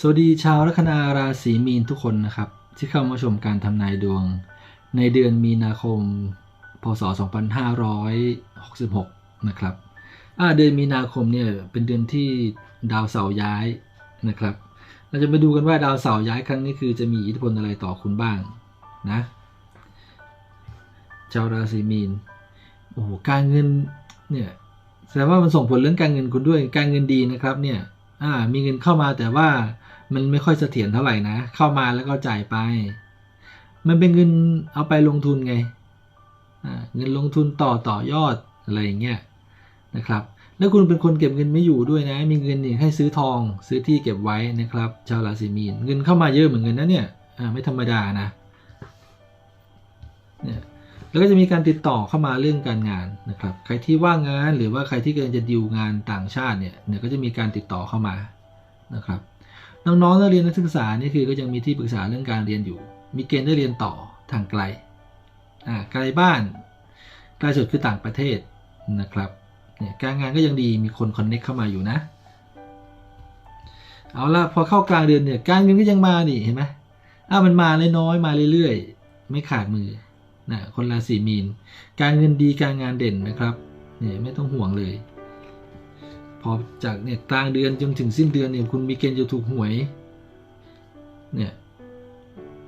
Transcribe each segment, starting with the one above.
สวัสดีชาวลัคนาราศีมีนทุกคนนะครับ ที่เข้ามาชมการทำนายดวง ในเดือนมีนาคม พศ 2566 นะครับเดือนมีนาคมเนี่ยเป็นเดือนที่ดาวเสาร์ย้ายนะครับ เราจะมาดูกันว่าดาวเสาร์ย้ายครั้งนี้คือจะมีอิทธิพลอะไรต่อคุณบ้างนะชาวราศีมีนโอ้โหการเงินเนี่ยแสดงว่ามันส่งผลเรื่องการเงินคุณด้วยการเงินดีนะครับเนี่ยอ่ามีเงินเข้ามาแต่ว่า มันไม่ค่อยเสถียรเท่าไหร่นะ เข้ามาแล้วก็จ่ายไป มันเป็นเงินเอาไปลงทุนไงเงินลงทุนต่อต่อยอดอะไรอย่างเงี้ยนะครับ แล้วคุณเป็นคนเก็บเงินไม่อยู่ด้วยนะ มีเงินนี่ให้ซื้อทองซื้อที่เก็บไว้นะครับ ชาวราศีมีนเงินเข้ามาเยอะเหมือนกันนะเนี่ยอ่าไม่ธรรมดานะเนี่ยแล้วก็จะมีการติดต่อเข้ามาเรื่องการงานนะครับ ใครที่ว่างงานหรือว่าใครที่กำลังจะดิวงานต่างชาติเนี่ยเนี่ยก็จะมีการติดต่อเข้ามานะครับ น้องๆนักเรียนนักศึกษานี่คือก็ยังมีที่ปรึกษาเรื่องการเรียนอยู่ มีเกณฑ์ได้เรียนต่อทางไกลอ่าไกลบ้านไกลสุดคือต่างประเทศนะครับเนี่ยการงานก็ยังดีมีคนคอนเน็กเข้ามาอยู่นะ เอาละพอเข้ากลางเดือนเนี่ยการเงินก็ยังมานี่เห็นไหมอ้าวมันมาเลยน้อยมาเรื่อยๆ ไม่ขาดมือนะคนราศีมีน การเงินดีการงานเด่นนะครับเนี่ยไม่ต้องห่วงเลย พอจากเนี่ยกลางเดือนจนถึงสิ้นเดือนเนี่ยคุณมีเกณฑ์จะถูกหวยเนี่ย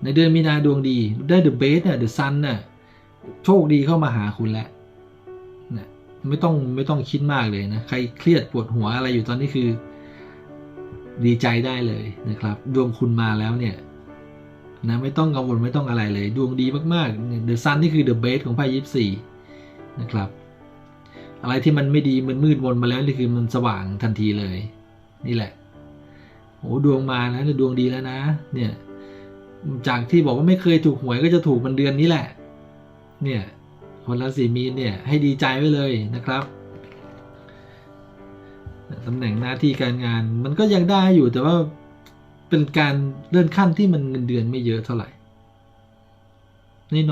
ในเดือนมีนาดวงดีได้เดอะเบสเนี่ยเดอะซันน่ะโชคดีเข้ามาหาคุณแล้วเนี่ยไม่ต้องไม่ต้องคิดมากเลยนะใครเครียดปวดหัวอะไรอยู่ตอนนี้คือ ดีใจได้เลยนะครับ ดวงคุณมาแล้วเนี่ยนะไม่ต้องกังวลไม่ต้องอะไรเลย ดวงดีมากๆเดอะซันนี่คือเดอะเบสของไพ่ยิปซีนะครับ อะไรที่มันไม่ดีมันมืดมนมาแล้วนี่คือมันสว่างทันทีเลย นี่แหละโอ้ดวงมาแล้วดวงดีแล้วนะ เนี่ย จากที่บอกว่าไม่เคยถูกหวยก็จะถูกมันเดือนนี้แหละ เนี่ยคนราศีมีนเนี่ยให้ดีใจไว้เลยนะครับตำแหน่งหน้าที่การงานมันก็ยังได้อยู่แต่ว่าเป็นการเลื่อนขั้นที่มันเงินเดือนไม่เยอะเท่าไหร่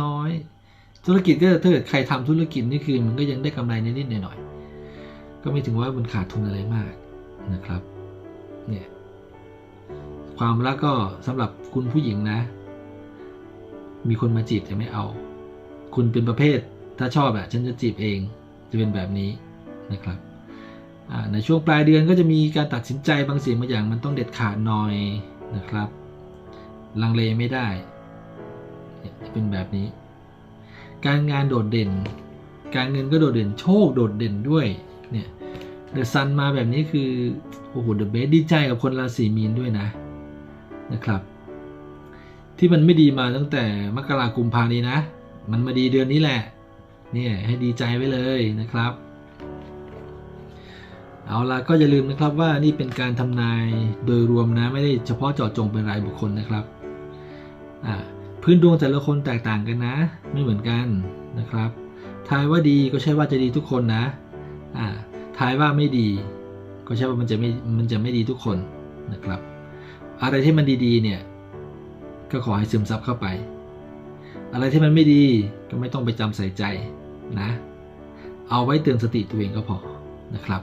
น้อยๆ ธุรกิจก็ถ้าเกิดใครทำธุรกิจนี่คือมันก็ยังได้กำไรนิดๆหน่อยๆก็ไม่ถึงว่ามันขาดทุนอะไรมากนะครับเนี่ยความรักก็สำหรับคุณผู้หญิงนะ มีคนมาจีบแต่ไม่เอา คุณเป็นประเภท ถ้าชอบอะฉันจะจีบเองจะเป็นแบบนี้นะครับในช่วงปลายเดือนก็จะมีการตัดสินใจบางสิ่งบางอย่างมันต้องเด็ดขาดหน่อยนะครับ ลังเลไม่ได้จะเป็นแบบนี้ การงานโดดเด่น การเงินก็โดดเด่น โชคโดดเด่นด้วย เนี่ยเดอะซันมาแบบนี้คือ โอ้โหเดอะเบสดีใจกับคนราศีมีนด้วยนะ นะครับ ที่มันไม่ดีมาตั้งแต่มกราคมพานี้นะ มันมาดีเดือนนี้แหละ เนี่ยให้ดีใจไว้เลยนะครับ เอาละก็อย่าลืมนะครับว่านี่เป็นการทำนายโดยรวมนะ ไม่ได้เฉพาะเจาะจงเป็นรายบุคคลนะครับ อ่า พื้นดวงแต่ละคนแตกต่างกันนะ ไม่เหมือนกันนะครับทายว่าดีก็ใช่ว่าจะดีทุกคนนะอ่าทายว่าไม่ดี ก็ใช่ว่ามันจะไม่มันจะไม่ดีทุกคนนะครับ อะไรที่มันดีๆเนี่ยก็ขอให้ซึมซับเข้าไป อะไรที่มันไม่ดีก็ไม่ต้องไปจำใส่ใจนะ เอาไว้เตือนสติตัวเองก็พอนะครับ